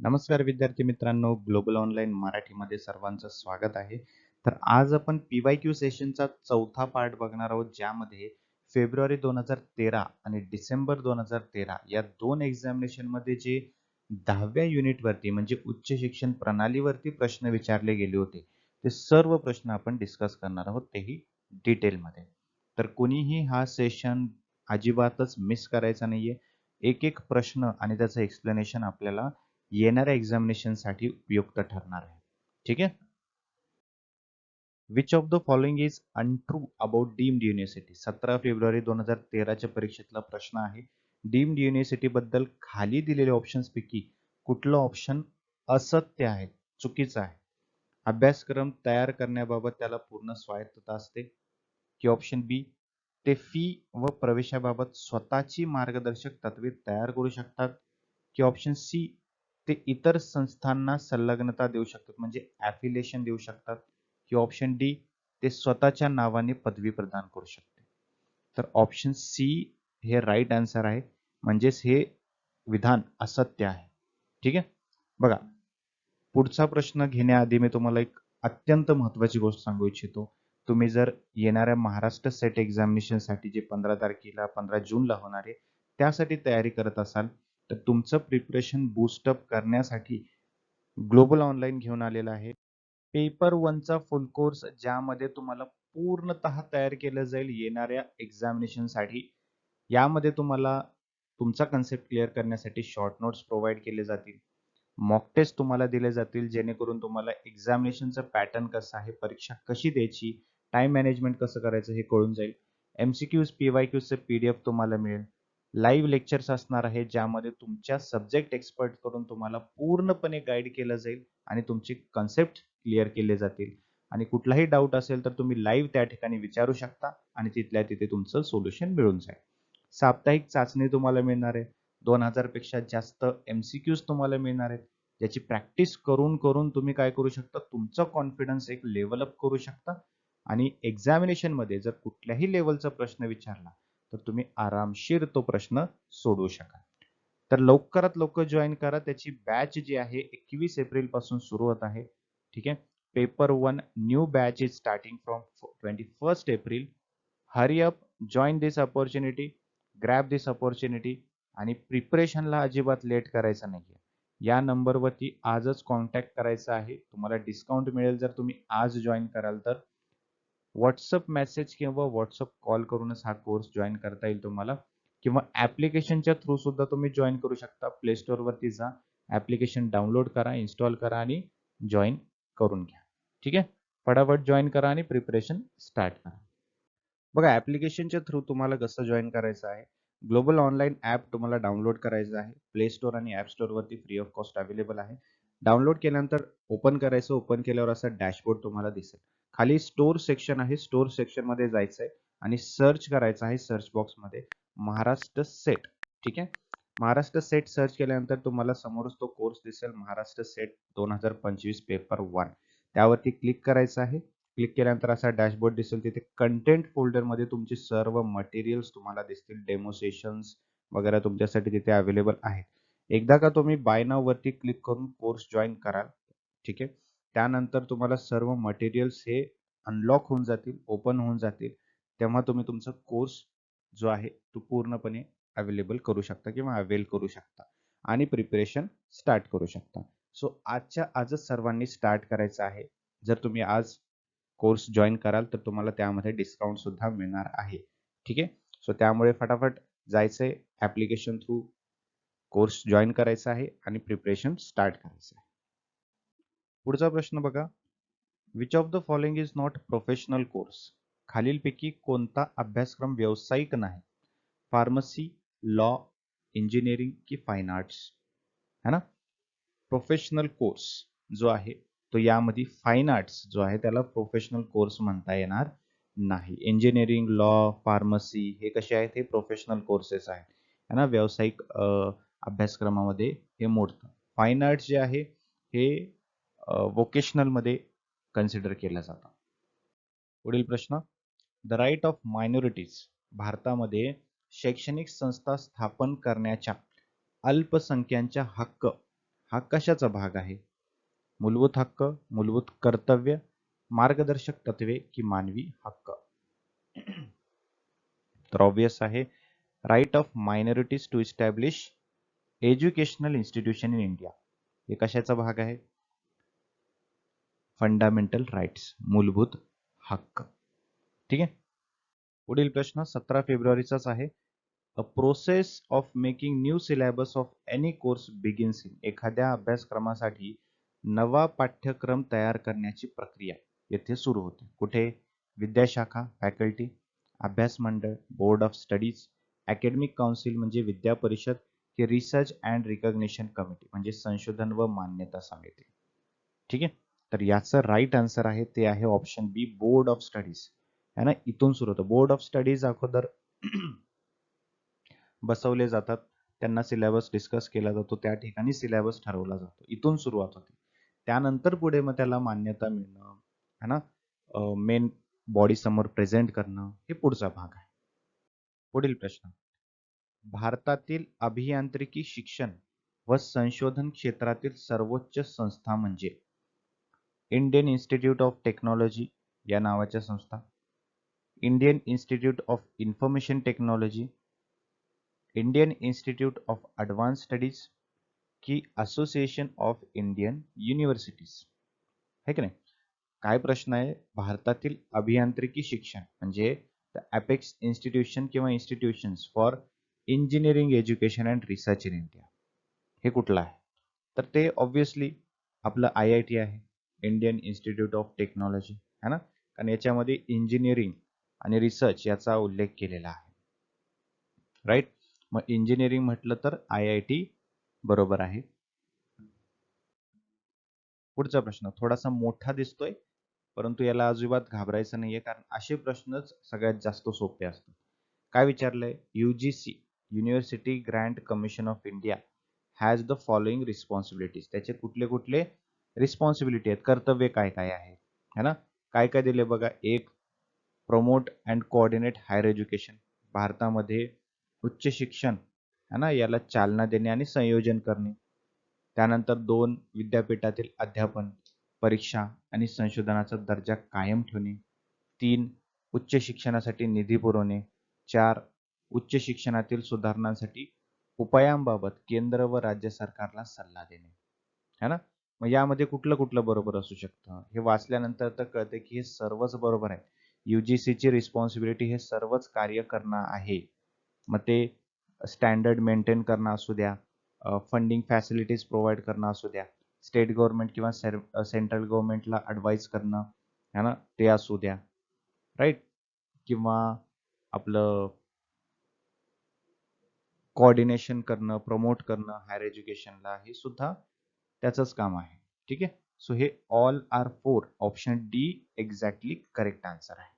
नमस्कार विद्यार्थी मित्रांनो ग्लोबल ऑनलाईन मराठीमध्ये सर्वांचं स्वागत आहे. तर आज आपण पी वाय क्यू सेशनचा चौथा पार्ट बघणार आहोत ज्यामध्ये फेब्रुवारी दोन हजार तेरा आणि डिसेंबर दोन हजार तेरा या दोन एक्झामिनेशनमध्ये जे दहाव्या युनिटवरती म्हणजे उच्च शिक्षण प्रणालीवरती प्रश्न विचारले गेले होते ते सर्व प्रश्न आपण डिस्कस करणार आहोत तेही डिटेलमध्ये तर कोणीही हा सेशन अजिबातच मिस करायचा नाहीये. एक एक प्रश्न आणि त्याचं एक्सप्लेनेशन आपल्याला येणाऱ्या एक्झामिनेशनसाठी उपयुक्त ठरणार आहे. ठीक आहे? Which of the following is untrue about deemed university सतरा फेब्रुवारी दोन हजार तेराच्या परीक्षेतला प्रश्न आहे. डीम्ड युनिव्हर्सिटी बद्दल खाली दिलेल्या ऑप्शन्स पैकी कुठलं ऑप्शन असत्य आहे चुकीचं आहे? अभ्यासक्रम तयार करण्याबाबत त्याला पूर्ण स्वायत्तता असते. की ऑप्शन बी ते फी व प्रवेशाबाबत स्वतःची मार्गदर्शक तत्वे तयार करू शकतात. की ऑप्शन सी ते इतर संस्थांना संलग्नता देऊ शकतात म्हणजे ॲफिलिएशन देऊ शकतात की ऑप्शन डी ते स्वतःच्या नावाने पदवी प्रदान करू शकते. तर ऑप्शन सी हे राईट आन्सर आहे म्हणजेच हे विधान असत्य आहे. ठीक आहे? बघा पुढचा प्रश्न घेण्याआधी मी तुम्हाला एक अत्यंत महत्वाची गोष्ट सांगू इच्छितो. तुम्ही जर येणाऱ्या महाराष्ट्र सेट एक्झामिनेशनसाठी जे पंधरा तारखेला पंधरा जूनला होणार आहे त्यासाठी तयारी करत असाल तर तुमचं प्रिपरेशन बूस्टअप करण्यासाठी ग्लोबल ऑनलाईन घेऊन आलेला आहे. पेपर वनचा फुल कोर्स ज्यामध्ये तुम्हाला पूर्णतः तयार केलं जाईल येणाऱ्या एक्झामिनेशनसाठी यामध्ये तुम्हाला तुमचा कन्सेप्ट क्लिअर करण्यासाठी शॉर्ट नोट्स प्रोव्हाइड केले जातील. मॉक टेस्ट तुम्हाला दिले जातील जेणेकरून तुम्हाला एक्झामिनेशनचं पॅटर्न कसं आहे परीक्षा कशी द्यायची टाइम मॅनेजमेंट कसं करायचं हे कळून जाईल. एमसीक्यूज पी वाय क्यूजचं पी डी एफ तुम्हाला मिळेल. लाईव्ह लेक्चर्स असणार आहे ज्यामध्ये तुमच्या सब्जेक्ट एक्सपर्ट करून तुम्हाला पूर्णपणे गाईड केलं जाईल आणि तुमचे कन्सेप्ट क्लिअर केले जातील. आणि कुठलाही डाऊट असेल तर तुम्ही लाईव्ह त्या ठिकाणी विचारू शकता आणि तिथल्या तिथे तुमचं सोल्युशन मिळून जाईल. साप्ताहिक चाचणी तुम्हाला मिळणार आहे. दोन हजारपेक्षा जास्त एम सी क्यूज तुम्हाला मिळणार आहेत. ज्याची प्रॅक्टिस करून करून तुम्ही काय करू शकता? तुमचं कॉन्फिडन्स एक लेवल अप करू शकता. आणि एक्झामिनेशनमध्ये जर कुठल्याही लेवलचा प्रश्न विचारला तर तुम्ही आरामशीर तो प्रश्न सोडवू शकाल. तर लवकरात लवकर जॉईन करा. त्याची बॅच जी आहे एकवीस एप्रिलपासून सुरू होत आहे. ठीक आहे? Paper one new batch is starting from twenty first April. Hurry up join this opportunity grab this opportunity आणि प्रिपरेशनला अजिबात लेट करायचं नाहीये. या नंबरवरती आजच कॉन्टॅक्ट करायचा आहे. तुम्हाला डिस्काउंट मिळेल जर तुम्ही आज जॉईन कराल तर. व्हॉट्सअप मेसेज किंवा व्हॉट्सअप कॉल करूनच हा कोर्स जॉईन करता येईल तुम्हाला. किंवा ऍप्लिकेशनच्या थ्रू सुद्धा तुम्ही जॉईन करू शकता. प्ले स्टोअर वरती जा. ऍप्लिकेशन डाउनलोड करा इन्स्टॉल करा आणि जॉईन करून घ्या. ठीक आहे? फटाफट जॉईन करा आणि प्रिपरेशन स्टार्ट करा. बघा ऍप्लिकेशनच्या थ्रू तुम्हाला कसं जॉईन करायचं आहे? ग्लोबल ऑनलाईन ऍप तुम्हाला डाउनलोड करायचं आहे. प्ले स्टोअर आणि ऍप स्टोअर वरती फ्री ऑफ कॉस्ट अवेलेबल आहे. डाउनलोड केल्यानंतर ओपन करायचं. ओपन केल्यावर असा डॅशबोर्ड तुम्हाला दिसेल. खाली स्टोर सेक्शन आहे. स्टोर सेक्शनमध्ये जायचं आहे आणि सर्च करायचं आहे सर्च बॉक्समध्ये. महाराष्ट्र सेट ठीक आहे? महाराष्ट्र सेट सर्च केल्यानंतर तुम्हाला समोरच तो कोर्स दिसेल. महाराष्ट्र सेट दोन हजार पंचवीस पेपर वन त्यावरती क्लिक करायचं आहे. क्लिक केल्यानंतर असा डॅशबोर्ड दिसेल. तिथे कंटेंट फोल्डरमध्ये तुमचे सर्व मटेरियल्स तुम्हाला दिसतील. डेमो सेशन्स वगैरे तुमच्यासाठी तिथे अवेलेबल आहेत. एकदा का तुम्ही बाय नाव वरती क्लिक करून कोर्स जॉईन कराल. ठीक आहे? त्यानंतर तुम्हाला सर्व मटेरियल्स हे अनलॉक होऊन जातील ओपन होऊन जातील. तेव्हा तुम्ही तुमचा कोर्स जो आहे तो पूर्णपणे अवेलेबल करू शकता किंवा अवेल करू शकता आणि प्रिपरेशन स्टार्ट करू शकता. सो आजच्या आजच सर्वांनी स्टार्ट करायचं आहे. जर तुम्ही आज कोर्स जॉईन कराल तर तुम्हाला त्यामध्ये डिस्काउंट सुद्धा मिळणार आहे. ठीक आहे? सो त्यामुळे फटाफट जायचंय ऍप्लिकेशन थ्रू कोर्स जॉईन करायचा आहे आणि प्रिपरेशन स्टार्ट करायचं आहे. पुढचा प्रश्न बघा. Which of the following is not professional course खालीलपैकी कोणता अभ्यासक्रम व्यावसायिक नाही? फार्मसी लॉ इंजिनिअरिंग की फाईन आर्ट्स है ना? प्रोफेशनल कोर्स जो आहे तो यामध्ये फाईन आर्ट्स जो आहे त्याला प्रोफेशनल कोर्स म्हणता येणार नाही. इंजिनिअरिंग लॉ फार्मसी हे कसे आहेत? हे प्रोफेशनल कोर्सेस आहेत. है ना? व्यावसायिक अभ्यासक्रमामध्ये हे मोडतं. फाईन आर्ट्स जे आहे हे वोकेशनलमध्ये कन्सिडर केलं जातं. पुढील प्रश्न. द राईट ऑफ मायनॉरिटीज भारतामध्ये शैक्षणिक संस्था स्थापन करण्याच्या अल्पसंख्यांच्या हक्क हा कशाचा भाग आहे? मूलभूत हक्क मूलभूत कर्तव्य मार्गदर्शक तत्वे की मानवी हक्क? तर ऑब्विस आहे. Right of minorities to establish educational institution in India हे कशाचा भाग आहे? फंडामेंटल राईट्स मूलभूत हक्क. ठीक आहे? पुढील प्रश्न सतरा फेब्रुवारीचाच आहे. A process of making new syllabus of any course begins in एखाद्या अभ्यासक्रमासाठी नवा पाठ्यक्रम तयार करण्याची प्रक्रिया येथे सुरू होते. कुठे? विद्याशाखा फॅकल्टी अभ्यास मंडळ board of studies academic council म्हणजे विद्या परिषद की रिसर्च अँड रिकॉग्निशन कमिटी म्हणजे संशोधन व मान्यता समिती. ठीक आहे? तर याचं राईट आन्सर आहे ते आहे option B board of studies है ना? इथून सुरू होतं. बोर्ड ऑफ स्टडीज अगोदर बसवले जातात. त्यांना सिलेबस डिस्कस केला जातो. त्या ठिकाणी सिलेबस ठरवला जातो. इथून सुरुवात होते. त्यानंतर पुढे मग त्याला मान्यता मिळणं है ना? मेन बॉडी समोर प्रेझेंट करणं हे पुढचा भाग आहे. पुढील प्रश्न. भारतातील अभियांत्रिकी शिक्षण व संशोधन क्षेत्रातील सर्वोच्च संस्था म्हणजे? इंडियन इन्स्टिट्यूट ऑफ टेक्नॉलॉजी या नावाच्या संस्था Indian institute of information technology Indian institute of advanced studies की असोसिएशन ऑफ इंडियन युनिव्हर्सिटीज. आहे की नाही? काय प्रश्न आहे? भारतातील अभियांत्रिकी शिक्षण म्हणजे द अपेक्स इन्स्टिट्यूशन किंवा institutions for engineering education and research in India हे कुठलं आहे? तर ते ऑब्विसली आपलं आय आय टी आहे. इंडियन इन्स्टिट्यूट ऑफ टेक्नॉलॉजी है ना? कारण याच्यामध्ये इंजिनिअरिंग आणि रिसर्च याचा उल्लेख केलेला आहे. राईट मग इंजिनिअरिंग म्हटलं तर आय आय टी बरोबर आहे. पुढचा प्रश्न थोडासा मोठा दिसतोय परंतु याला अजिबात घाबरायचं नाहीये कारण असे प्रश्नच सगळ्यात जास्त सोपे असतात. काय विचारलंय? UGC university grant commission of India has the following responsibilities त्याचे कुठले कुठले रिस्पॉन्सिबिलिटी आहेत. कर्तव्य काय काय आहे? है ना? काय काय दिले बघा? एक promote and coordinate higher education भारतामध्ये उच्च शिक्षण है ना? याला चालना देणे आणि संयोजन करणे. त्यानंतर दोन विद्यापीठातील अध्यापन परीक्षा आणि संशोधनाचा दर्जा कायम ठेवणे. तीन उच्च शिक्षणासाठी निधी पुरवणे. चार उच्च शिक्षणातील सुधारणांसाठी उपायांबाबत केंद्र व राज्य सरकारला सल्ला देणे. है ना? मग यामध्ये कुठलं कुठलं बरोबर असू शकतं? हे वाचल्यानंतर तर कळते की हे सर्वच बरोबर आहे. युजीसीची रिस्पॉन्सिबिलिटी हे सर्वच कार्य करणं आहे. मग ते स्टँडर्ड मेंटेन करणं असू द्या फंडिंग फॅसिलिटीज प्रोव्हाइड करणं असू द्या स्टेट गव्हर्नमेंट किंवा सेंट्रल गव्हर्नमेंटला ॲडवाईज करणं है ना? ते असू द्या. राईट किंवा आपलं कोऑर्डिनेशन करणं प्रमोट करणं हायर एज्युकेशनला हे सुद्धा त्याचंच काम आहे. ठीक आहे? सो हे all are four option D exactly correct answer आहे.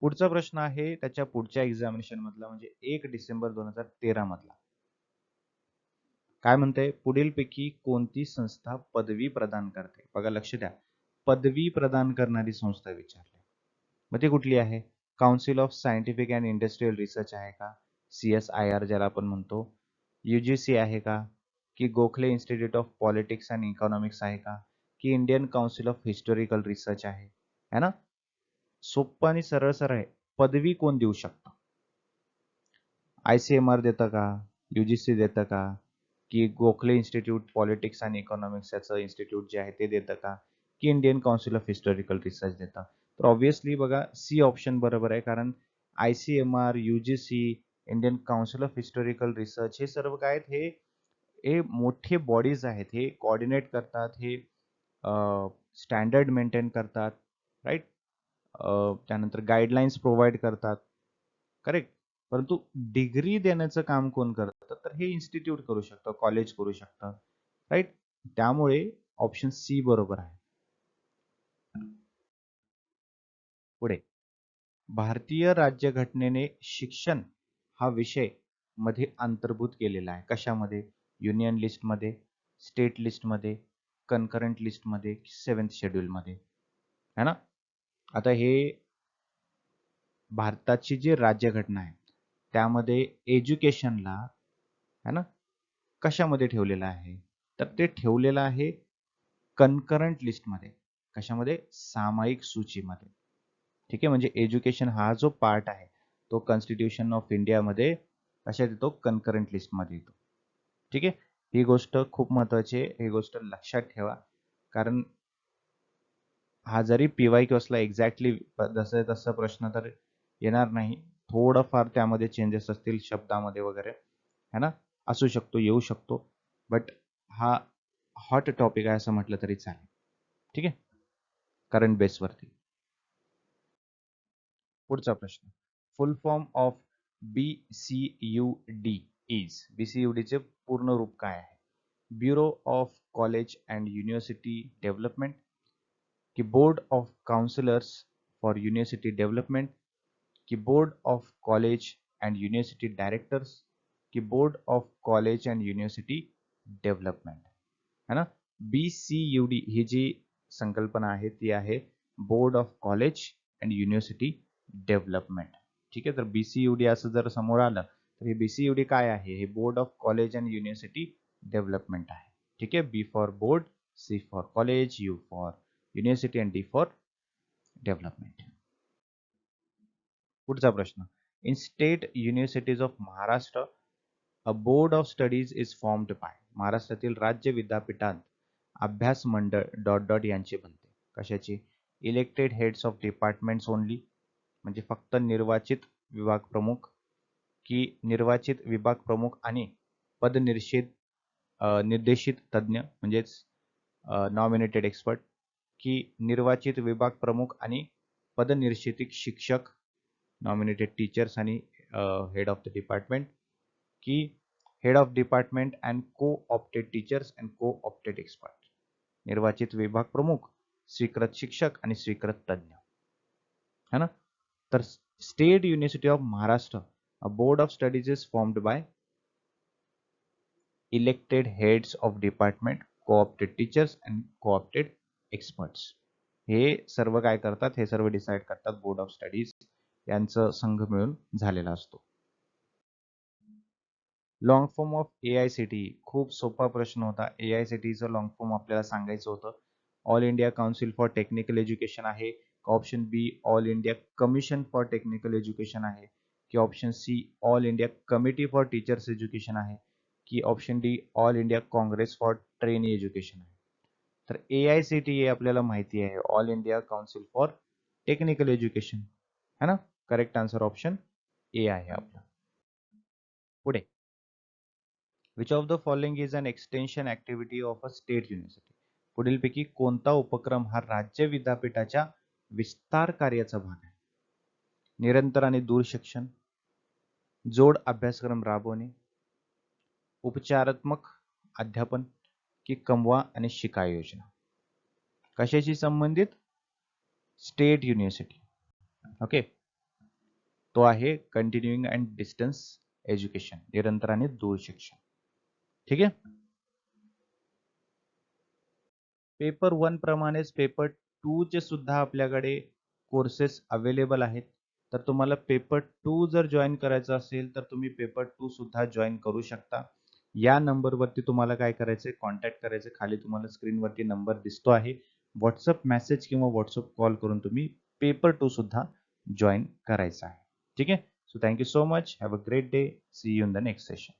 पुढचा प्रश्न आहे त्याच्या पुढच्या एक्झामिनेशन मधला म्हणजे एक डिसेंबर दोन हजार तेरा मधला. काय म्हणते? पुढीलपैकी कोणती संस्था पदवी प्रदान करते? बघा लक्ष द्या. पदवी प्रदान करणारी संस्था विचारली. मग ती कुठली आहे? Council of scientific and industrial research आहे का? सी एस आय आर ज्याला आपण म्हणतो. युजीसी आहे का? की Gokhale institute of politics and economics आहे का? की Indian council of historical research आहे? है ना? सोपं आणि सरळ सरळ आहे. पदवी कोण देऊ शकतं? आय सी एम आर देतं का? युजीसी देतं का? की गोखले इन्स्टिट्यूट पॉलिटिक्स आणि इकॉनॉमिक्स याचं इन्स्टिट्यूट जे आहे ते देतं का? की Indian council of historical research देतं? तर ऑब्व्हियसली बघा सी ऑप्शन बरोबर आहे कारण I C M R UGC Indian council of historical research हे सर्व काय आहेत? हे हे मोठे बॉडीज आहेत हे कॉर्डिनेट करतात हे स्टँडर्ड मेंटेन करतात राईट त्यानंतर गाईडलाईन्स प्रोव्हाइड करतात. करेक्ट परंतु डिग्री देण्याचं काम कोण करतं? तर हे इन्स्टिट्यूट करू शकतं कॉलेज करू शकतं राईट त्यामुळे ऑप्शन सी बरोबर आहे. पुढे. भारतीय राज्यघटनेने शिक्षण हा विषयमध्ये अंतर्भूत केलेला आहे. कशामध्ये? युनियन लिस्टमध्ये स्टेट लिस्टमध्ये कन्करंट लिस्टमध्ये सेवन्थ शेड्यूलमध्ये. है ना? आता हे भारताची जी राज्यघटना आहे त्यामध्ये एज्युकेशनला है ना? कशामध्ये ठेवलेलं आहे? तर ते ठेवलेलं आहे कन्करंट लिस्टमध्ये. कशामध्ये? सामायिक सूचीमध्ये. ठीक आहे? म्हणजे एज्युकेशन हा जो पार्ट आहे तो कॉन्स्टिट्यूशन ऑफ इंडियामध्ये कशात येतो? कन्करंट लिस्टमध्ये येतो. ठीक आहे? ही गोष्ट खूप महत्वाची आहे. ही गोष्ट लक्षात ठेवा. कारण हा जरी पी वाय क्यूसला एक्झॅक्टली जसं तसं प्रश्न तर येणार नाही. थोडंफार त्यामध्ये चेंजेस असतील शब्दामध्ये वगैरे. है ना? असू शकतो येऊ शकतो. बट हा हॉट टॉपिक आहे असं म्हटलं तरी चालेल. ठीक आहे? करंट बेसवरती पुढचा प्रश्न. Full form of B C U D is B C U डीचे पूर्ण रूप काय आहे? Bureau of college and university development की board of councillors for university development की board of college and university directors की board of college and university development है ना? बी सी यू डी ही जी संकल्पना आहे, ती आहे board of college and university development ठीक आहे? तर बी सी यू डी असं जर समोर आलं तर हे बी सी यू डी काय हे board of college and university development आहे. ठीक आहे? B for board C for college U for university and D for development पुढचा प्रश्न. In state universities of Maharashtra a board of studies is formed by महाराष्ट्रातील राज्य विद्यापीठात अभ्यास मंडळ डॉट डॉट यांचे बनते. कशाची? Elected heads of departments only म्हणजे फक्त निर्वाचित विभाग प्रमुख की निर्वाचित विभाग प्रमुख आणि पदनिर्षित निर्देशित तज्ज्ञ म्हणजेच नॉमिनेटेड एक्सपर्ट की निर्वाचित विभाग प्रमुख आणि पदनिर्षितिक शिक्षक नॉमिनेटेड टीचर्स आणि हेड ऑफ द डिपार्टमेंट की head of department and co-opted teachers and co-opted expert निर्वाचित विभाग प्रमुख स्वीकृत शिक्षक आणि स्वीकृत तज्ज्ञ है ना? तर state university of Maharashtra a board of formed by elected by elected heads of department coopted teachers and coopted experts. हे सर्व काय करतात? हे सर्व डिसाईड करतात बोर्ड ऑफ स्टडीज यांचं संघ मिळून झालेला असतो. Long form of A I C T खूप सोपा प्रश्न होता. ए आय सी टीचं लॉंग फॉर्म आपल्याला सांगायचं होतं. All India council for technical education आहे. Option B all India commission for technical education आहे. की option C all India committee for teachers education आहे की option D all India congress for trainee education आहे. तर A I C T E आपल्याला माहिती आहे all India council for technical education है ना? करेक्ट आन्सर ऑप्शन ए आहे आपला. पुढे. Which of the following is an extension activity of a state university पुढीलपैकी कोणता उपक्रम हा राज्य विद्यापीठाच्या विस्तार कार्याचा भाग आहे? निरंतर आणि दूर शिक्षण जोड अभ्यासक्रम राबवणे उपचारात्मक अध्यापन की कमवा आणि शिका योजना. कशाशी संबंधित? State university. ओके? तो आहे कंटिन्युइंग अँड डिस्टन्स एज्युकेशन निरंतर आणि दूर शिक्षण ठीक आहे? पेपर वन प्रमाणेच पेपर टू चे सुद्धा आपल्याकडे कोर्सेस अवेलेबल आहेत. तर तुम्हाला पेपर टू जर जॉईन करायचं असेल तर तुम्ही पेपर टू सुद्धा जॉईन करू शकता. या नंबरवरती तुम्हाला काय करायचंय? कॉन्टॅक्ट करायचं खाली तुम्हाला स्क्रीनवरती नंबर दिसतो आहे. व्हॉट्सअप मेसेज किंवा व्हॉट्सअप कॉल करून तुम्ही पेपर टू सुद्धा जॉईन करायचा आहे. ठीक आहे? So thank you so much have a great day see you in the next session